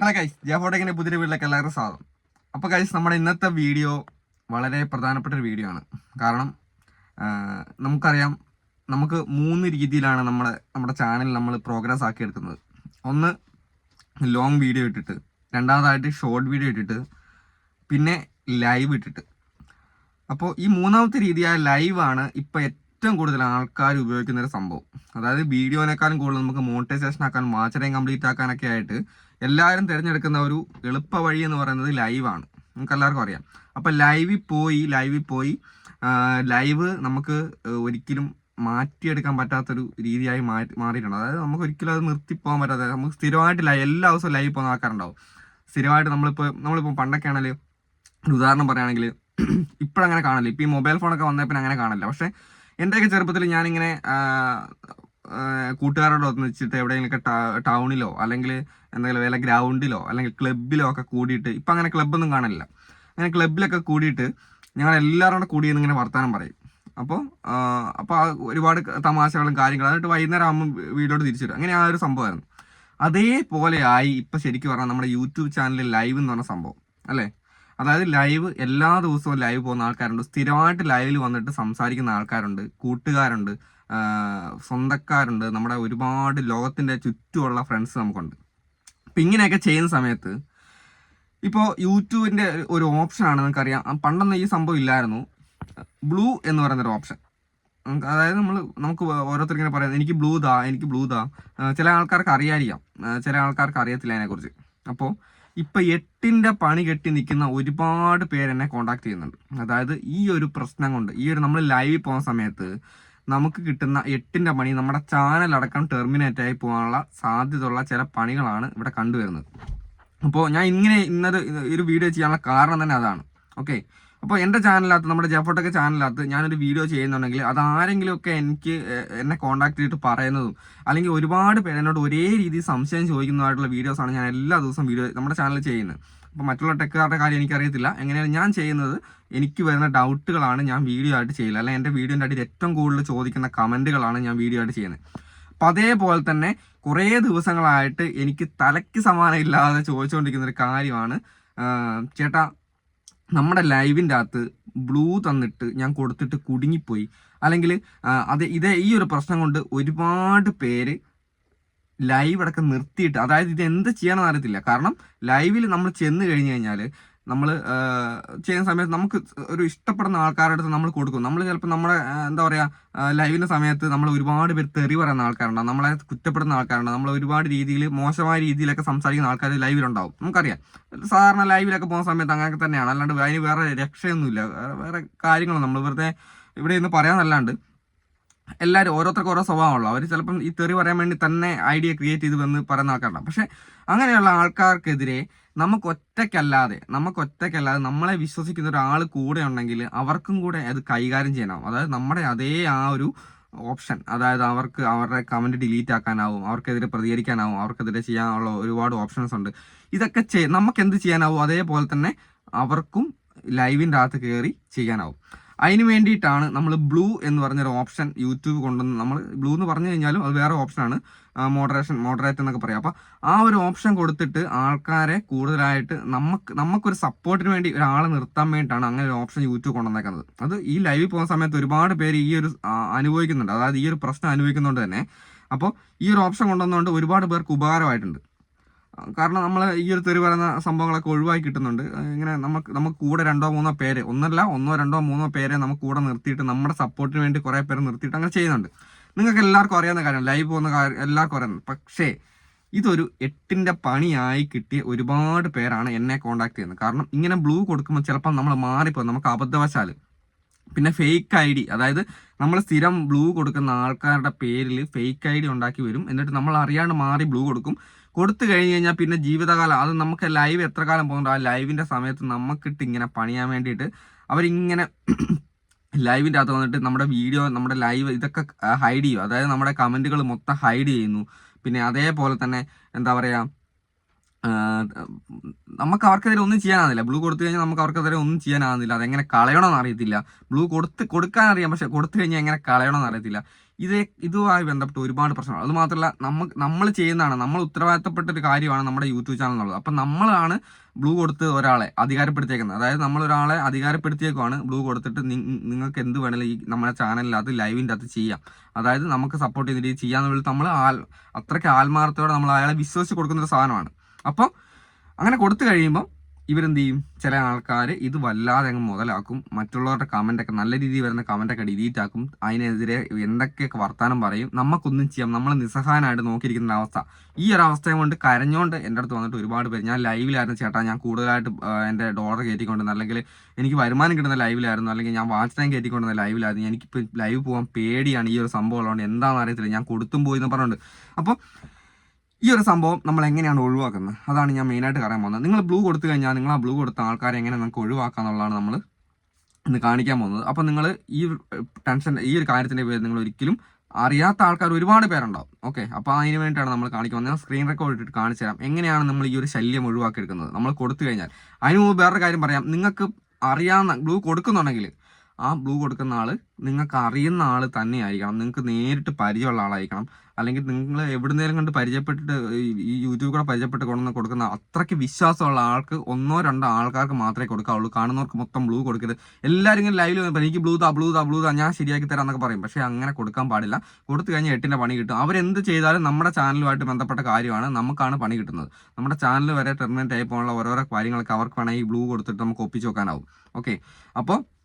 Hello guys ജാഫോടെക്കിന്റെ പുതിയ വീട്ടിലേക്ക് എല്ലാവരും സ്വാഗതം. അപ്പോൾ ഗൈസ് നമ്മുടെ ഇന്നത്തെ വീഡിയോ വളരെ പ്രധാനപ്പെട്ട ഒരു വീഡിയോ ആണ്. കാരണം നമുക്കറിയാം നമുക്ക് മൂന്ന് രീതിയിലാണ് നമ്മുടെ നമ്മുടെ ചാനൽ നമ്മൾ പ്രോഗ്രസ് ആക്കി എടുക്കുന്നത് ഒന്ന് ലോങ് വീഡിയോ ഇട്ടിട്ട് രണ്ടാമതായിട്ട് ഷോർട്ട് വീഡിയോ ഇട്ടിട്ട് പിന്നെ ലൈവ് ഇട്ടിട്ട്. അപ്പോൾ ഈ മൂന്നാമത്തെ രീതിയായ ലൈവാണ് ഇപ്പോൾ ഏറ്റവും കൂടുതൽ ആൾക്കാർ ഉപയോഗിക്കുന്ന ഒരു സംഭവം. അതായത് വീഡിയോനേക്കാളും കൂടുതൽ നമുക്ക് മോണിറ്റൈസേഷൻ ആക്കാനും മാച്ചറേയും കംപ്ലീറ്റ് ആക്കാനൊക്കെ ആയിട്ട് എല്ലാവരും തിരഞ്ഞെടുക്കുന്ന ഒരു എളുപ്പ വഴി എന്ന് പറയുന്നത് ലൈവാണ് നമുക്ക് എല്ലാവർക്കും അറിയാം. അപ്പം ലൈവിൽ പോയി ലൈവിൽ പോയി. ലൈവ് നമുക്ക് ഒരിക്കലും മാറ്റിയെടുക്കാൻ പറ്റാത്തൊരു രീതിയായി മാറ്റി മാറിയിട്ടുണ്ട്. അതായത് നമുക്ക് ഒരിക്കലും അത് നിർത്തിപ്പോകാൻ പറ്റാത്ത നമുക്ക് സ്ഥിരമായിട്ട് ലൈവ് എല്ലാ ദിവസവും ലൈവ് പോകുന്ന ആൾക്കാരുണ്ടാവും. സ്ഥിരമായിട്ട് നമ്മളിപ്പോൾ നമ്മളിപ്പോൾ പണ്ടൊക്കെ ആണെങ്കിൽ ഒരു ഉദാഹരണം പറയുകയാണെങ്കിൽ ഇപ്പോഴങ്ങനെ കാണില്ല. ഇപ്പോൾ ഈ മൊബൈൽ ഫോണൊക്കെ വന്നപ്പോൾ അങ്ങനെ കാണില്ല. പക്ഷേ എന്റെയൊക്കെ ചെറുപ്പത്തിൽ ഞാനിങ്ങനെ ആ, വെച്ചിട്ട് ട- ടൗണിലോ അല്ലെങ്കിൽ എന്തെങ്കിലും വല്ല ഗ്രൗണ്ടിലോ അല്ലെങ്കിൽ ക്ലബിലോ ഒക്കെ കൂടിയിട്ട് ഇപ്പം അങ്ങനെ ക്ലബ്ബൊന്നും കാണില്ല. അങ്ങനെ ക്ലബിലൊക്കെ കൂടിയിട്ട് ഞങ്ങൾ എല്ലാവരും കൂടെ കൂടി ഇങ്ങനെ വർത്തമാനം പറയും. അപ്പോൾ അപ്പോൾ ഒരുപാട് തമാശകളും കാര്യങ്ങളും എന്നിട്ട് വൈകുന്നേരം ആകുമ്പോൾ വീട്ടിലോട്ട് തിരിച്ചു വരും. അങ്ങനെ ആ ഒരു സംഭവമായിരുന്നു. അതേപോലെ ആയി ഇപ്പം ശരിക്കും പറഞ്ഞാൽ നമ്മുടെ യൂട്യൂബ് ചാനലിൽ ലൈവ് എന്ന് പറഞ്ഞ സംഭവം അല്ലേ? അതായത് ലൈവ് എല്ലാ ദിവസവും ലൈവ് പോകുന്ന ആൾക്കാരുണ്ട്. സ്ഥിരമായിട്ട് ലൈവിൽ വന്നിട്ട് സംസാരിക്കുന്ന ആൾക്കാരുണ്ട് കൂട്ടുകാരുണ്ട്. സ്വന്തക്കാരുണ്ട്. നമ്മുടെ ഒരുപാട് ലോകത്തിന്റെ ചുറ്റുമുള്ള ഫ്രണ്ട്സ് നമുക്കുണ്ട്. അപ്പം ഇങ്ങനെയൊക്കെ ചെയ്യുന്ന സമയത്ത് ഇപ്പോൾ യൂട്യൂബിന്റെ ഒരു ഓപ്ഷനാണ് നമുക്കറിയാം പണ്ടൊന്നും ഈ സംഭവം ഇല്ലായിരുന്നു. ബ്ലൂ എന്ന് പറയുന്നൊരു ഓപ്ഷൻ അതായത് നമ്മൾ നമുക്ക് ഓരോരുത്തർ ഇങ്ങനെ പറയാം എനിക്ക് ബ്ലൂ ദാ എനിക്ക് ബ്ലൂ ദാ ചില ആൾക്കാർക്ക് അറിയാതിരിക്കാം. ചില ആൾക്കാർക്ക് അറിയത്തില്ല അതിനെക്കുറിച്ച്. അപ്പോൾ ഇപ്പം എട്ടിന്റെ പണി കെട്ടി നിൽക്കുന്ന ഒരുപാട് പേര് എന്നെ കോണ്ടാക്ട് ചെയ്യുന്നുണ്ട്. അതായത് ഈ ഒരു പ്രശ്നം കൊണ്ട് ഈ ഒരു നമ്മൾ ലൈവിൽ പോകുന്ന സമയത്ത് നമുക്ക് കിട്ടുന്ന എട്ടിന്റെ പണി നമ്മുടെ ചാനൽ അടക്കം ടെർമിനേറ്റ് ആയി പോകാനുള്ള സാധ്യതയുള്ള ചില പണികളാണ് ഇവിടെ കണ്ടുവരുന്നത്. അപ്പോൾ ഞാൻ ഇങ്ങനെ ഇന്നത് ഒരു വീഡിയോ ചെയ്യാനുള്ള കാരണം തന്നെ അതാണ്. ഓക്കെ അപ്പോൾ എന്റെ ചാനലിനകത്ത് നമ്മുടെ ജെഫോട്ടൊക്കെ ചാനലിനകത്ത് ഞാനൊരു വീഡിയോ ചെയ്യുന്നുണ്ടെങ്കിൽ അത് ആരെങ്കിലുമൊക്കെ എനിക്ക് എന്നെ കോൺടാക്ട് ചെയ്തിട്ട് പറയുന്നതും അല്ലെങ്കിൽ ഒരുപാട് പേര് എന്നോട് ഒരേ രീതിയിൽ സംശയം ചോദിക്കുന്നതായിട്ടുള്ള വീഡിയോസാണ് ഞാൻ എല്ലാ ദിവസവും വീഡിയോ നമ്മുടെ ചാനലിൽ ചെയ്യുന്നത്. അപ്പോൾ മറ്റുള്ള ടെക്കുകാരുടെ കാര്യം എനിക്കറിയത്തില്ല. എങ്ങനെയാണ് ഞാൻ ചെയ്യുന്നത് എനിക്ക് വരുന്ന ഡൗട്ടുകളാണ് ഞാൻ വീഡിയോ ആയിട്ട് ചെയ്യില്ല അല്ലെങ്കിൽ എന്റെ വീഡിയോന്റെ അടിയിൽ ഏറ്റവും കൂടുതൽ ചോദിക്കുന്ന കമന്റുകളാണ് ഞാൻ വീഡിയോ ആയിട്ട് ചെയ്യുന്നത്. അപ്പോൾ അതേപോലെ തന്നെ കുറേ ദിവസങ്ങളായിട്ട് എനിക്ക് തലയ്ക്ക് സമാനം ഇല്ലാതെ ചോദിച്ചുകൊണ്ടിരിക്കുന്ന ഒരു കാര്യമാണ് ചേട്ടാ നമ്മുടെ ലൈവിന്റെ അകത്ത് ബ്ലൂ തന്നിട്ട് ഞാൻ കൊടുത്തിട്ട് കുടുങ്ങിപ്പോയി. അല്ലെങ്കിൽ അത് ഇതേ ഈ ഒരു പ്രശ്നം കൊണ്ട് ഒരുപാട് പേര് ലൈവ് അടക്കം നിർത്തിയിട്ട് അതായത് ഇത് എന്ത് ചെയ്യണമെന്ന് അറിയത്തില്ല. കാരണം ലൈവിൽ നമ്മൾ ചെന്ന് കഴിഞ്ഞ് കഴിഞ്ഞാൽ നമ്മൾ ചെയ്യുന്ന സമയത്ത് നമുക്ക് ഒരു ഇഷ്ടപ്പെടുന്ന ആൾക്കാരുടെ അടുത്ത് നമ്മൾ കൊടുക്കും. നമ്മൾ ചിലപ്പോൾ നമ്മുടെ എന്താ പറയുക ലൈവിന്റെ സമയത്ത് നമ്മൾ ഒരുപാട് പേര് തെറി പറയുന്ന ആൾക്കാരുണ്ടാവും. നമ്മളെ കുറ്റപ്പെടുന്ന ആൾക്കാരുണ്ടാവും. നമ്മൾ ഒരുപാട് രീതിയിൽ മോശമായ രീതിയിലൊക്കെ സംസാരിക്കുന്ന ആൾക്കാർ ലൈവിലുണ്ടാവും നമുക്കറിയാം. സാധാരണ ലൈവിലൊക്കെ പോകുന്ന സമയത്ത് അങ്ങനെയൊക്കെ തന്നെയാണ്. അല്ലാണ്ട് അതിന് വേറെ രക്ഷയൊന്നുമില്ല. വേറെ- കാര്യങ്ങളും നമ്മൾ വെറുതെ ഇവിടെ ഇന്ന് പറയാന്നല്ലാണ്ട് എല്ലാവരും ഓരോരുത്തർക്കും ഓരോ സ്വഭാവമുള്ളൂ. അവർ ചിലപ്പം ഈ തെറി പറയാൻ വേണ്ടി തന്നെ ഐഡിയ ക്രിയേറ്റ് ചെയ്ത് വന്ന് പറയുന്ന ആൾക്കാരുണ്ടാവും. പക്ഷെ അങ്ങനെയുള്ള ആൾക്കാർക്കെതിരെ നമുക്ക് ഒറ്റയ്ക്കല്ലാതെ നമുക്ക് ഒറ്റയ്ക്കല്ലാതെ നമ്മളെ വിശ്വസിക്കുന്ന ഒരാൾ കൂടെ ഉണ്ടെങ്കിൽ അവർക്കും കൂടെ അത് കൈകാര്യം ചെയ്യണം അതായത് നമ്മുടെ അതേ ആ ഒരു ഓപ്ഷൻ അതായത് അവർക്ക് അവരുടെ കമന്റ് ഡിലീറ്റ് ആക്കാനാവും അവർക്കെതിരെ പ്രതികരിക്കാനാവും അവർക്കെതിരെ ചെയ്യാനുള്ള ഒരുപാട് ഓപ്ഷൻസ് ഉണ്ട്. ഇതൊക്കെ ചെയ് നമുക്ക് എന്ത് ചെയ്യാനാവും? അതേപോലെ തന്നെ അവർക്കും ലൈവിന്റെ അകത്ത് കയറി ചെയ്യാനാവും. അതിന് വേണ്ടിയിട്ടാണ് നമ്മൾ ബ്ലൂ എന്ന് പറഞ്ഞൊരു ഓപ്ഷൻ യൂട്യൂബ് കൊണ്ടുവന്ന് നമ്മൾ ബ്ലൂ എന്ന് പറഞ്ഞു കഴിഞ്ഞാലും അത് വേറെ ഓപ്ഷനാണ് മോഡറേഷൻ മോഡറേറ്റ് എന്നൊക്കെ പറയാം. അപ്പോൾ ആ ഒരു ഓപ്ഷൻ കൊടുത്തിട്ട് ആൾക്കാരെ കൂടുതലായിട്ട് നമുക്ക് നമുക്കൊരു സപ്പോർട്ടിന് വേണ്ടി ഒരാളെ നിർത്താൻ വേണ്ടിയിട്ടാണ് അങ്ങനെ ഒരു ഓപ്ഷൻ യൂട്യൂബ് കൊണ്ടുവന്നേക്കുന്നത്. അത് ഈ ലൈവിൽ പോകുന്ന സമയത്ത് ഒരുപാട് പേര് ഈ ഒരു അനുഭവിക്കുന്നുണ്ട്. അതായത് ഈ ഒരു പ്രശ്നം അനുഭവിക്കുന്നതുകൊണ്ട് തന്നെ. അപ്പോൾ ഈ ഒരു ഓപ്ഷൻ കൊണ്ടുവന്നുകൊണ്ട് ഒരുപാട് പേർക്ക് ഉപകാരമായിട്ടുണ്ട്. കാരണം നമ്മൾ ഈ ഒരു തെറി പറയുന്ന സംഭവങ്ങളൊക്കെ ഒഴിവാക്കി കിട്ടുന്നുണ്ട്. ഇങ്ങനെ നമുക്ക് നമുക്ക് കൂടെ രണ്ടോ മൂന്നോ പേര് ഒന്നല്ല ഒന്നോ രണ്ടോ മൂന്നോ പേരെ നമുക്ക് കൂടെ നിർത്തിയിട്ട് നമ്മുടെ സപ്പോർട്ടിന് വേണ്ടി കുറേ പേര് നിർത്തിയിട്ട് അങ്ങനെ ചെയ്യുന്നുണ്ട്. നിങ്ങൾക്ക് എല്ലാവർക്കും അറിയാവുന്ന കാര്യം ലൈവ് പോകുന്ന കാര്യം എല്ലാവർക്കും അറിയാം പക്ഷേ ഇതൊരു എട്ടിന്റെ പണിയായി കിട്ടിയ ഒരുപാട് പേരാണ് എന്നെ കോണ്ടാക്ട് ചെയ്യുന്നത്. കാരണം ഇങ്ങനെ ബ്ലൂ കൊടുക്കുമ്പോൾ ചിലപ്പോൾ നമ്മൾ മാറിപ്പോകും നമുക്ക് അബദ്ധവശാൽ പിന്നെ ഫേക്ക് ഐ ഡി അതായത് നമ്മൾ സ്ഥിരം ബ്ലൂ കൊടുക്കുന്ന ആൾക്കാരുടെ പേരിൽ ഫേക്ക് ഐ ഡി ഉണ്ടാക്കി വരും. എന്നിട്ട് നമ്മൾ അറിയാണ്ട് മാറി ബ്ലൂ കൊടുക്കും. കൊടുത്തു കഴിഞ്ഞ് കഴിഞ്ഞാൽ പിന്നെ ജീവിതകാലം അത് നമുക്ക് ലൈവ് എത്ര കാലം പോകുന്നുണ്ടോ? ആ ലൈവിന്റെ സമയത്ത് നമുക്കിട്ട് ഇങ്ങനെ പണിയാൻ വേണ്ടിയിട്ട് അവരിങ്ങനെ ലൈവിന്റെ അകത്ത് വന്നിട്ട് നമ്മുടെ വീഡിയോ നമ്മുടെ ലൈവ് ഇതൊക്കെ ഹൈഡ് ചെയ്യും. അതായത് നമ്മുടെ കമന്റുകൾ മൊത്തം ഹൈഡ് ചെയ്യുന്നു. പിന്നെ അതേപോലെ തന്നെ എന്താ പറയുക നമുക്ക് അവർക്കെതിരെ ഒന്നും ചെയ്യാനാകുന്നില്ല. ബ്ലൂ കൊടുത്തു കഴിഞ്ഞാൽ നമുക്ക് അവർക്കെതിരെ ഒന്നും ചെയ്യാനാകുന്നില്ല. അതെങ്ങനെ കളയണമെന്ന് അറിയത്തില്ല. ബ്ലൂ കൊടുത്ത് കൊടുക്കാൻ അറിയാം പക്ഷെ കൊടുത്തു കഴിഞ്ഞാൽ എങ്ങനെ കളയണമെന്ന് അറിയത്തില്ല. ഇത് ഇതുമായി ബന്ധപ്പെട്ട് ഒരുപാട് പ്രശ്നങ്ങൾ. അത് മാത്രമല്ല നമുക്ക് നമ്മൾ ചെയ്യുന്നതാണ് നമ്മൾ ഉത്തരവാദിത്തപ്പെട്ട ഒരു കാര്യമാണ് നമ്മുടെ യൂട്യൂബ് ചാനൽ എന്നുള്ളത്. അപ്പം നമ്മളാണ് ബ്ലൂ കൊടുത്ത് ഒരാളെ അധികാരപ്പെടുത്തിയേക്കുന്നത്. അതായത് നമ്മൾ ഒരാളെ അധികാരപ്പെടുത്തിയേക്കുവാണ് ബ്ലൂ കൊടുത്തിട്ട് നിങ്ങൾക്ക് എന്ത് വേണമെങ്കിലും ഈ നമ്മുടെ ചാനലിനകത്ത് ലൈവിന്റെ അകത്ത് ചെയ്യാം. അതായത് നമുക്ക് സപ്പോർട്ട് രീതിയിൽ ചെയ്യാമെന്നുള്ളത് നമ്മൾ ആൽ അത്രയ്ക്ക് ആത്മാർത്ഥത്തോടെ നമ്മൾ അയാളെ വിശ്വസിച്ച് കൊടുക്കുന്ന ഒരു സാധനമാണ്. അപ്പോൾ അങ്ങനെ കൊടുത്തു കഴിയുമ്പോൾ ഇവരെന്ത് ചെയ്യും? ചില ആൾക്കാർ ഇത് വല്ലാതെ അങ്ങ് മുതലാക്കും. മറ്റുള്ളവരുടെ കമന്റൊക്കെ നല്ല രീതിയിൽ വരുന്ന കമന്റൊക്കെ ഡിലീറ്റ് ആക്കും. അതിനെതിരെ എന്തൊക്കെയൊക്കെ വർത്താനം പറയും? നമുക്കൊന്നും ചെയ്യാം. നമ്മൾ നിസ്സഹായനായിട്ട് നോക്കിയിരിക്കുന്ന അവസ്ഥ. ഈ ഒരു അവസ്ഥയും കൊണ്ട് കരഞ്ഞുകൊണ്ട് എന്റെ അടുത്ത് വന്നിട്ട് ഒരുപാട് പേര്. ഞാൻ ലൈവിലായിരുന്നു ചേട്ടാ. ഞാൻ കൂടുതലായിട്ട് എന്റെ ഡോളർ കയറ്റിക്കൊണ്ടിരുന്ന അല്ലെങ്കിൽ എനിക്ക് വരുമാനം കിട്ടുന്ന ലൈവിലായിരുന്നു അല്ലെങ്കിൽ ഞാൻ വാച്ച് ടൈം കയറ്റിക്കൊണ്ടിരുന്ന ലൈവിലായിരുന്നു എനിക്കിപ്പോൾ ലൈവ് പോകാൻ പേടിയാണ് ഈ ഒരു സംഭവം ഉള്ളതുകൊണ്ട്. എന്താണെന്ന് അറിയത്തില്ല. ഞാൻ കൊടുത്തും പോയി എന്ന് പറഞ്ഞുകൊണ്ട്. അപ്പോൾ ഈ ഒരു സംഭവം നമ്മൾ എങ്ങനെയാണ് ഒഴിവാക്കുന്നത്? അതാണ് ഞാൻ മെയിനായിട്ട് പറയാൻ പോകുന്നത്. നിങ്ങൾ ബ്ലൂ കൊടുത്തു കഴിഞ്ഞാൽ നിങ്ങൾ ആ ബ്ലൂ കൊടുത്ത ആൾക്കാരെ എങ്ങനെ നമുക്ക് ഒഴിവാക്കാം എന്നുള്ളതാണ് നമ്മൾ ഇന്ന് കാണിക്കാൻ പോകുന്നത്. അപ്പോൾ നിങ്ങൾ ഈ ടെൻഷൻ ഈ ഒരു കാര്യത്തിന്റെ പേര് നിങ്ങൾ ഒരിക്കലും അറിയാത്ത ആൾക്കാർ ഒരുപാട് പേരുണ്ടാവും. ഓക്കെ അപ്പോൾ അതിന് വേണ്ടിയിട്ടാണ് നമ്മൾ കാണിക്കാൻ പോകുന്നത്. ഞാൻ സ്ക്രീൻ റെക്കോർഡ് ഇട്ടിട്ട് കാണിച്ചു തരാം. എങ്ങനെയാണ് നമ്മൾ ഈ ഒരു ശല്യം ഒഴിവാക്കി എടുക്കുന്നത് നമ്മൾ കൊടുത്തു കഴിഞ്ഞാൽ. അതിന് മുമ്പ് വേറൊരു കാര്യം പറയാം. നിങ്ങൾക്ക് അറിയാവുന്ന ബ്ലൂ കൊടുക്കുന്നുണ്ടെങ്കിൽ ആ ബ്ലൂ കൊടുക്കുന്ന ആൾ നിങ്ങൾക്ക് അറിയുന്ന ആൾ തന്നെ ആയിരിക്കണം നിങ്ങൾക്ക് നേരിട്ട് പരിചയമുള്ള ആളായിരിക്കണം. അല്ലെങ്കിൽ നിങ്ങൾ എവിടുന്നേലും കണ്ട് പരിചയപ്പെട്ടിട്ട് ഈ- യൂട്യൂബ് കൂടെ പരിചയപ്പെട്ട് കൊണ്ടുവന്ന് കൊടുക്കുന്ന അത്രയ്ക്ക് വിശ്വാസമുള്ള ആൾക്ക് ഒന്നോ രണ്ടോ ആൾക്കാർക്ക് മാത്രമേ കൊടുക്കാവുള്ളൂ. കാണുന്നവർക്ക് മൊത്തം ബ്ലൂ കൊടുക്കരുത്. എല്ലാവരും ഇങ്ങനെ ലൈവിൽ വന്നപ്പോൾ എനിക്ക് ബ്ലൂ താ ബ്ലൂ താ ബ്ലൂ താ ഞാൻ ശരിയാക്കി തരാം എന്നൊക്കെ പറയും. പക്ഷേ അങ്ങനെ കൊടുക്കാൻ പാടില്ല. കൊടുത്തു കഴിഞ്ഞാൽ എട്ടിന്റെ പണി കിട്ടും. അവരെന്ത് ചെയ്താലും നമ്മുടെ ചാനലുമായിട്ട് ബന്ധപ്പെട്ട കാര്യമാണ് നമുക്കാണ് പണി കിട്ടുന്നത്. നമ്മുടെ ചാനൽ വരെ ടെർമിനേറ്റ് ആയി പോകാനുള്ള ഓരോരോ കാര്യങ്ങളൊക്കെ അവർക്ക് വേണമെങ്കിൽ ബ്ലൂ കൊടുത്തിട്ട് നമുക്ക് ഒപ്പിച്ച് വെക്കാനാവും. ഓക്കെ. അപ്പോൾ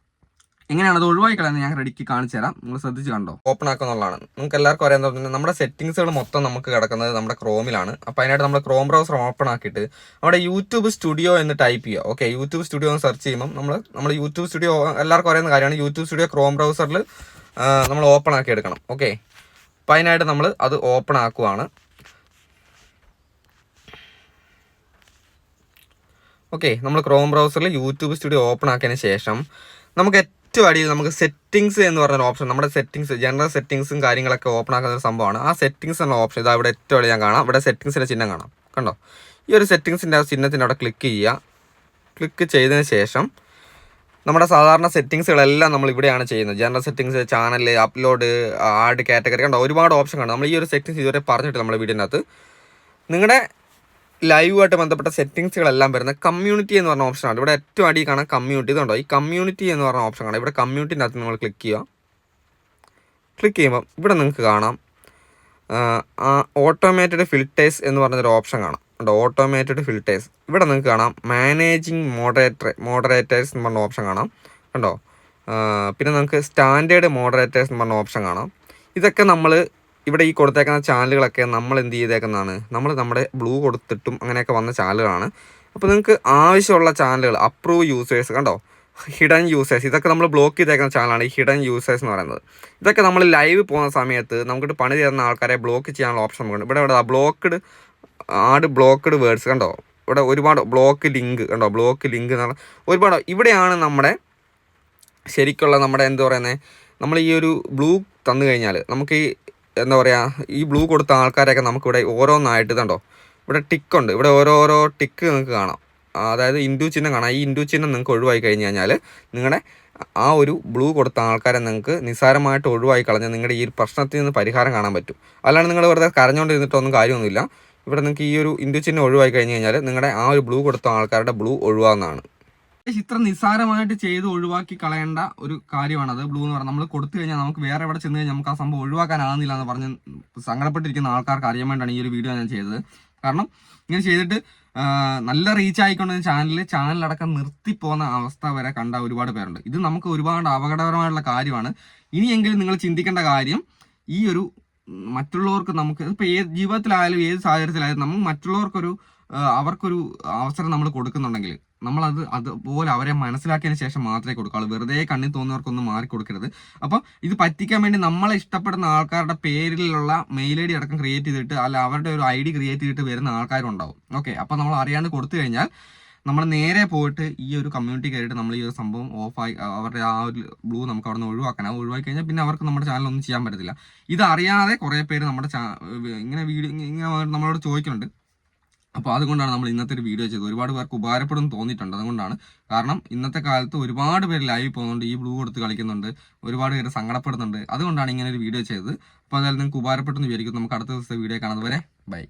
എങ്ങനെയാണ് അത് ഒഴിവാക്കി ഞാൻ റെഡിക്ക് കാണിച്ചു തരാം. നിങ്ങൾ ശ്രദ്ധിച്ച് കണ്ടോ? ഓപ്പൺ ആക്കുന്നുള്ളതാണ്. നിങ്ങൾക്ക് എല്ലാവർക്കും അറിയാൻ തോന്നുന്നത് നമ്മുടെ സെറ്റിംഗ്സുകൾ മൊത്തം നമുക്ക് കിടക്കുന്നത് നമ്മുടെ ക്രോമിലാണ് അപ്പോൾ അതിനായിട്ട് നമ്മൾ ക്രോം ബ്രൗസർ ഓപ്പൺ ആക്കിയിട്ട് നമ്മുടെ യൂട്യൂബ് സ്റ്റുഡിയോ എന്ന് ടൈപ്പ് ചെയ്യുക. ഓക്കെ യൂട്യൂബ് സ്റ്റുഡിയോ എന്ന് സെർച്ച് ചെയ്യുമ്പോൾ നമ്മൾ നമ്മൾ യൂട്യൂബ് സ്റ്റുഡിയോ എല്ലാവർക്കും അറിയുന്ന കാര്യമാണ് യൂട്യൂബ് സ്റ്റുഡിയോ ക്രോം ബ്രൗസറിൽ നമ്മൾ ഓപ്പൺ ആക്കി എടുക്കണം. ഓക്കെ അപ്പോൾ അതിനായിട്ട് നമ്മൾ അത് ഓപ്പൺ ആക്കുവാണ്. ഓക്കെ നമ്മൾ ക്രോം ബ്രൗസറിൽ യൂട്യൂബ് സ്റ്റുഡിയോ ഓപ്പൺ ആക്കിയതിന് ശേഷം നമുക്ക് ഏറ്റവും അടിയിൽ നമുക്ക് സെറ്റിങ്സ് എന്ന് പറഞ്ഞൊരു ഓപ്ഷൻ നമ്മുടെ സെറ്റിങ്സ് ജനറൽ സെറ്റിങ്സും കാര്യങ്ങളൊക്കെ ഓപ്പൺ ആക്കുന്ന ഒരു സംഭവമാണ്. ആ സെറ്റിങ്സ് എന്ന ഓപ്ഷൻ ഇതാ ഇവിടെ ഏറ്റവും അടി ഞാൻ കാണാം. ഇവിടെ സെറ്റിങ്സിന്റെ ചിഹ്നം കാണാം. കണ്ടോ? ഈ ഒരു സെറ്റിങ്സിന്റെ ആ ചിഹ്നത്തിന്റെ അവിടെ ക്ലിക്ക് ചെയ്യുക. ക്ലിക്ക് ചെയ്തതിന് ശേഷം നമ്മുടെ സാധാരണ സെറ്റിങ്സുകളെല്ലാം നമ്മൾ ഇവിടെയാണ് ചെയ്യുന്നത്. General settings channel upload add category കണ്ടോ? ഒരുപാട് ഓപ്ഷൻ കണ്ടോ? നമ്മൾ ഈ ഒരു സെറ്റിങ്സ് ഇതുവരെ പറഞ്ഞിട്ട് നമ്മുടെ വീഡിയോനകത്ത് നിങ്ങളുടെ ലൈവുമായിട്ട് ബന്ധപ്പെട്ട സെറ്റിങ്സുകളെല്ലാം വരുന്ന കമ്മ്യൂണിറ്റി എന്ന് പറഞ്ഞ ഓപ്ഷനാണ്. ഇവിടെ ഏറ്റവും അടിയിൽ കാണാൻ കമ്മ്യൂണിറ്റി ഇതുണ്ടോ? ഈ കമ്മ്യൂണിറ്റി എന്ന് പറഞ്ഞ ഓപ്ഷൻ കാണാം. ഇവിടെ കമ്മ്യൂണിറ്റിന്റെ അകത്ത് നിങ്ങൾ ക്ലിക്ക് ചെയ്യുക. ക്ലിക്ക് ചെയ്യുമ്പോൾ ഇവിടെ നിങ്ങൾക്ക് കാണാം. ഓട്ടോമേറ്റഡ് ഫിൽറ്റേഴ്സ് എന്ന് പറഞ്ഞൊരു ഓപ്ഷൻ കാണാം. ഉണ്ടോ ഓട്ടോമേറ്റഡ് ഫിൽറ്റേഴ്സ് ഇവിടെ നിങ്ങൾക്ക് കാണാം മാനേജിങ് മോഡറേറ്റർ മോഡറേറ്റേഴ്സ് എന്ന് പറഞ്ഞ ഓപ്ഷൻ കാണാം. കണ്ടോ? പിന്നെ നമുക്ക് സ്റ്റാൻഡേർഡ് മോഡറേറ്റേഴ്സ് എന്ന് പറഞ്ഞ ഓപ്ഷൻ കാണാം. ഇതൊക്കെ നമ്മൾ ഇവിടെ ഈ കൊടുത്തേക്കുന്ന ചാനലുകളൊക്കെ നമ്മൾ എന്ത് ചെയ്തേക്കുന്നതാണ്? നമ്മൾ നമ്മുടെ ബ്ലൂ കൊടുത്തിട്ടും അങ്ങനെയൊക്കെ വന്ന ചാനലുകളാണ്. അപ്പോൾ നിങ്ങൾക്ക് ആവശ്യമുള്ള ചാനലുകൾ അപ്രൂവ് യൂസേഴ്സ് കണ്ടോ? ഹിഡൻ യൂസേഴ്സ് ഇതൊക്കെ നമ്മൾ ബ്ലോക്ക് ചെയ്തേക്കുന്ന ചാനലാണ് ഈ ഹിഡൻ യൂസേഴ്സ് എന്ന് പറയുന്നത്. ഇതൊക്കെ നമ്മൾ ലൈവ് പോകുന്ന സമയത്ത് നമുക്കിട്ട് പണി തരുന്ന ആൾക്കാരെ ബ്ലോക്ക് ചെയ്യാനുള്ള ഓപ്ഷൻ നമുക്കുണ്ട്. ഇവിടെ ഇവിടെ ബ്ലോക്ക്ഡ് ആഡ് ബ്ലോക്ക്ഡ് വേർഡ്സ് കണ്ടോ? ഇവിടെ ഒരുപാട് ബ്ലോക്ക് ലിങ്ക് കണ്ടോ? ബ്ലോക്ക് ലിങ്ക് എന്ന് പറഞ്ഞാൽ ഒരുപാട് ഇവിടെയാണ് നമ്മുടെ ശരിക്കുള്ള നമ്മുടെ എന്താ പറയുന്നത് നമ്മൾ ഈ ഒരു ബ്ലൂ തന്നു കഴിഞ്ഞാൽ നമുക്ക് ഈ എന്താ പറയുക ഈ ബ്ലൂ കൊടുത്ത ആൾക്കാരെയൊക്കെ നമുക്കിവിടെ ഓരോന്നായിട്ട് ഇതുണ്ടോ? ഇവിടെ ടിക്ക് ഉണ്ട്. ഇവിടെ ഓരോരോ ടിക്ക് നിങ്ങൾക്ക് കാണാം. അതായത് ഇൻഡു ചിഹ്നം കാണാം. ഈ ഇൻഡു ചിഹ്നം നിങ്ങൾക്ക് ഒഴിവായി കഴിഞ്ഞ് കഴിഞ്ഞാൽ നിങ്ങളുടെ ആ ഒരു ബ്ലൂ കൊടുത്ത ആൾക്കാരെ നിങ്ങൾക്ക് നിസ്സാരമായിട്ട് ഒഴിവായി കളഞ്ഞ് നിങ്ങളുടെ ഈ പ്രശ്നത്തിൽ നിന്ന് പരിഹാരം കാണാൻ പറ്റും. അല്ലാണ്ട് നിങ്ങൾ വെറുതെ കരഞ്ഞുകൊണ്ടിരുന്നിട്ടൊന്നും കാര്യമൊന്നുമില്ല. ഇവിടെ നിങ്ങൾക്ക് ഈ ഒരു ഇൻഡു ചിഹ്നം ഒഴിവായി കഴിഞ്ഞ് കഴിഞ്ഞാൽ നിങ്ങളുടെ ആ ഒരു ബ്ലൂ കൊടുത്ത ആൾക്കാരുടെ ബ്ലൂ ഒഴിവാകുന്നതാണ് ഇത്ര നിസ്സാരമായിട്ട് ചെയ്ത് ഒഴിവാക്കി കളയേണ്ട ഒരു കാര്യമാണ് അത് ബ്ലൂ എന്ന് പറഞ്ഞാൽ. നമ്മൾ കൊടുത്തു കഴിഞ്ഞാൽ നമുക്ക് വേറെ എവിടെ ചെന്ന് കഴിഞ്ഞാൽ നമുക്ക് ആ സംഭവം ഒഴിവാക്കാനാകുന്നില്ല എന്ന് പറഞ്ഞ് സങ്കടപ്പെട്ടിരിക്കുന്ന ആൾക്കാർക്ക് അറിയാൻ വേണ്ടിയാണ് ഈ ഒരു വീഡിയോ ഞാൻ ചെയ്തത്. കാരണം ഇങ്ങനെ ചെയ്തിട്ട് നല്ല റീച്ച് ആയിക്കൊണ്ടിരുന്ന ചാനലിൽ ചാനലടക്കം നിർത്തിപ്പോകുന്ന അവസ്ഥ വരെ കണ്ട ഒരുപാട് പേരുണ്ട്. ഇത് നമുക്ക് ഒരുപാട് അപകടകരമായിട്ടുള്ള കാര്യമാണ്. ഇനിയെങ്കിലും നിങ്ങൾ ചിന്തിക്കേണ്ട കാര്യം ഈ ഒരു മറ്റുള്ളവർക്ക് നമുക്ക് ഇപ്പം ഏത് ജീവിതത്തിലായാലും ഏത് സാഹചര്യത്തിലായാലും നമ്മൾ മറ്റുള്ളവർക്കൊരു അവർക്കൊരു അവസരം നമ്മൾ കൊടുക്കുന്നുണ്ടെങ്കിൽ നമ്മളത് അതുപോലെ അവരെ മനസ്സിലാക്കിയതിന് ശേഷം മാത്രമേ കൊടുക്കാവൂ വെറുതെ കണ്ണിൽ തോന്നുന്നവർക്കൊന്നും മാറി കൊടുക്കരുത്. അപ്പോൾ ഇത് പറ്റിക്കാൻ വേണ്ടി നമ്മളെ ഇഷ്ടപ്പെടുന്ന ആൾക്കാരുടെ പേരിലുള്ള മെയിൽ ഐ ഡി അടക്കം ക്രിയേറ്റ് ചെയ്തിട്ട് അല്ല അവരുടെ ഒരു ഐ ഡി ക്രിയേറ്റ് ചെയ്തിട്ട് വരുന്ന ആൾക്കാരുണ്ടാവും. ഓക്കെ അപ്പോൾ നമ്മൾ അറിയാണ്ട് കൊടുത്തു കഴിഞ്ഞാൽ നമ്മൾ നേരെ പോയിട്ട് ഈ ഒരു കമ്മ്യൂണിറ്റി കയറിയിട്ട് നമ്മൾ ഈ ഒരു സംഭവം ഓഫായി അവരുടെ ആ ഒരു ബ്ലൂ നമുക്ക് അവിടെ നിന്ന് ഒഴിവാക്കണം. ആ ഒഴിവാക്കി കഴിഞ്ഞാൽ പിന്നെ അവർക്ക് നമ്മുടെ ചാനലൊന്നും ചെയ്യാൻ പറ്റത്തില്ല. ഇത് അറിയാതെ കുറേ പേര് നമ്മുടെ ഇങ്ങനെ വീഡിയോ ഇങ്ങനെ നമ്മളോട് ചോദിക്കുന്നുണ്ട്. അപ്പോൾ അതുകൊണ്ടാണ് നമ്മൾ ഇന്നത്തെ ഒരു വീഡിയോ ചെയ്തത്. ഒരുപാട് പേർക്ക് ഉപകാരപ്പെടും തോന്നിയിട്ടുണ്ട്. അതുകൊണ്ടാണ്. കാരണം ഇന്നത്തെ കാലത്ത് ഒരുപാട് പേര് ലൈവ് പോകുന്നുണ്ട് ഈ ബ്ലൂ കൊടുത്ത് കളിക്കുന്നുണ്ട് ഒരുപാട് പേര് സങ്കടപ്പെടുന്നുണ്ട്. അതുകൊണ്ടാണ് ഇങ്ങനെ ഒരു വീഡിയോ ചെയ്തത്. അപ്പോൾ അതായത് നിങ്ങൾക്ക് ഉപകാരപ്പെട്ടെന്ന് വിചാരിക്കും നമുക്ക് അടുത്ത ദിവസത്തെ വീഡിയോ കാണുന്നത് വരെ ബൈ